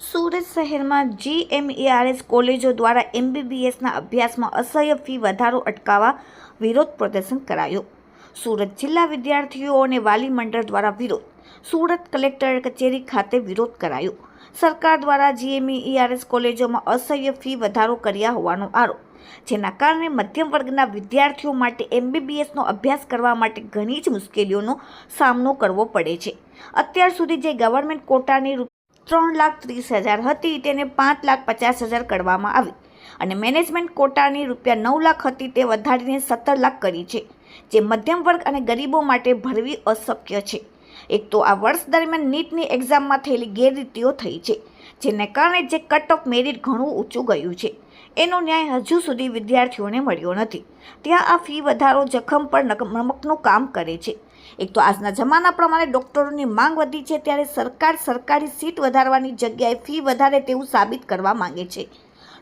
સુરત શહેરમાં જીએમઈઆરએસ કોલેજો દ્વારા એમબીબીએસના અભ્યાસમાં અસહ્ય ફી વધારો અટકાવવા વિરોધ પ્રદર્શન કરાયો. સુરત જિલ્લા વિદ્યાર્થીઓ અને વાલી મંડળ દ્વારા વિરોધ, સુરત કલેક્ટર કચેરી ખાતે વિરોધ કરાયો. સરકાર દ્વારા જીએમઈઆરએસ કોલેજોમાં અસહ્ય ફી વધારો કર્યા હોવાનો આરોપ, જેના કારણે મધ્યમ વર્ગના વિદ્યાર્થીઓ માટે એમબીબીએસનો અભ્યાસ કરવા માટે ઘણી જ મુશ્કેલીઓનો સામનો કરવો પડે છે. અત્યાર સુધી જે ગવર્મેન્ટ કોટાની ત્રણ લાખ ત્રીસ હજાર હતી, તેને પાંચ લાખ પચાસ હજાર કરવામાં આવી. અને મેનેજમેન્ટ કોટાની રૂપિયા નવ લાખ હતી, તે વધારીને સત્તર લાખ કરી છે, જે મધ્યમ વર્ગ અને ગરીબો માટે ભરવી અશક્ય છે. એક તો આ વર્ષ દરમિયાન નીટની એક્ઝામમાં થયેલી ગેરરીતિઓ થઈ છે, જેને કારણે જે કટ ઓફ મેરિટ ઘણું ઊંચું ગયું છે. એનો ન્યાય હજુ સુધી વિદ્યાર્થીઓને મળ્યો નથી. ત્યાં આ ફી વધારો જખમ પર નમકનું કામ કરે છે. એક તો આજના જમાના પ્રમાણે ડૉક્ટરોની માંગ વધી છે ત્યારે સરકાર સરકારી સીટ વધારવાની જગ્યાએ ફી વધારે તેવું સાબિત કરવા માંગે છે.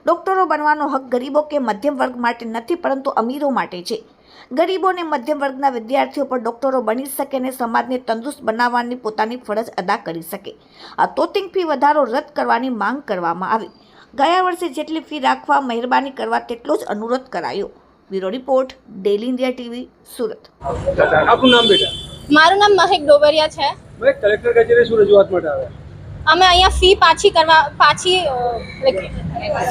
ડૉક્ટરો બનવાનો હક ગરીબો કે મધ્યમ વર્ગ માટે નથી પરંતુ અમીરો માટે છે. ગરીબો અને મધ્યમ વર્ગના વિદ્યાર્થીઓ પણ ડૉક્ટરો બની શકે અને સમાજને તંદુરસ્ત બનાવવાની પોતાની ફરજ અદા કરી શકે. આ તોતિંગ ફી વધારો રદ કરવાની માંગ કરવામાં આવી. ગયા વર્ષે જેટલી ફી રાખવા મહેરબાની કરવા તેટલો જ અનુરોધ કરાયો. Bureau report daily India TV Surat. આપનું નામ બેટા? મારું નામ મહેક ડોબરિયા છે. મેં કલેક્ટર કચેરી શું રજૂઆત માટે આવ્યા? અમે અહીંયા ફી પાછી કરવા પાછી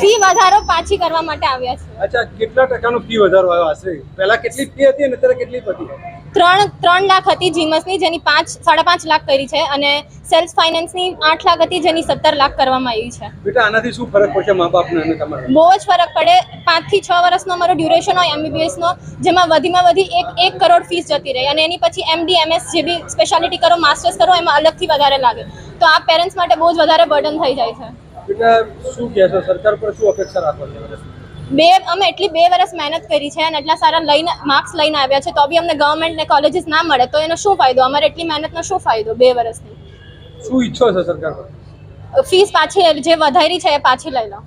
ફી વધારો પાછી કરવા માટે આવ્યા છીએ. અચ્છા કેટલા ટકાનો ફી વધારો આવ્યો આશરે? પહેલા કેટલી ફી હતી અને અત્યારે કેટલી હતી ત્રણ ત્રણ લાખ હતી જીમસની જેની પાંચ સાડા પાંચ લાખ કરી છે અને સેલ્ફ ફાઇનાન્સની આઠ લાખ હતી જેની સત્તર લાખ કરવામાં આવી છે. બેટા આનાથી શું ફરક પડશે મા બાપને અને તમારે? બહુ જ ફરક પડે. પાંચથી છ વર્ષનો અમારો ડ્યુરેશન હોય એમબીબીએસનો જેમાં વધીમાં વધી એક એક કરોડ ફીસ જતી રહી અને એની પછી એમડી એમએસ જે બી સ્પેશિયાલિટી કરો માસ્ટર્સ કરો એમાં અલગથી વધારે લાગે. તો આ પેરેન્ટ્સ માટે બહુ જ વધારે બર્ડન થઈ જાય છે. બેટા શું કહેશો? સરકાર પર શું અપેક્ષા રાખવાની છો? બે અમે એટલી બે વર્ષ મહેનત કરી છે અને એટલા સારા લઈને માર્ક્સ લઈને આવ્યા છે તો બી અમને ગવર્મેન્ટને કોલેજીસ ના મળે તો એનો શું ફાયદો? અમારે એટલી મહેનતનો શું ફાયદો બે વર્ષની શું ઈચ્છો છે સરકાર ફીસ પાછી જે વધારી છે એ પાછી લઈ લો.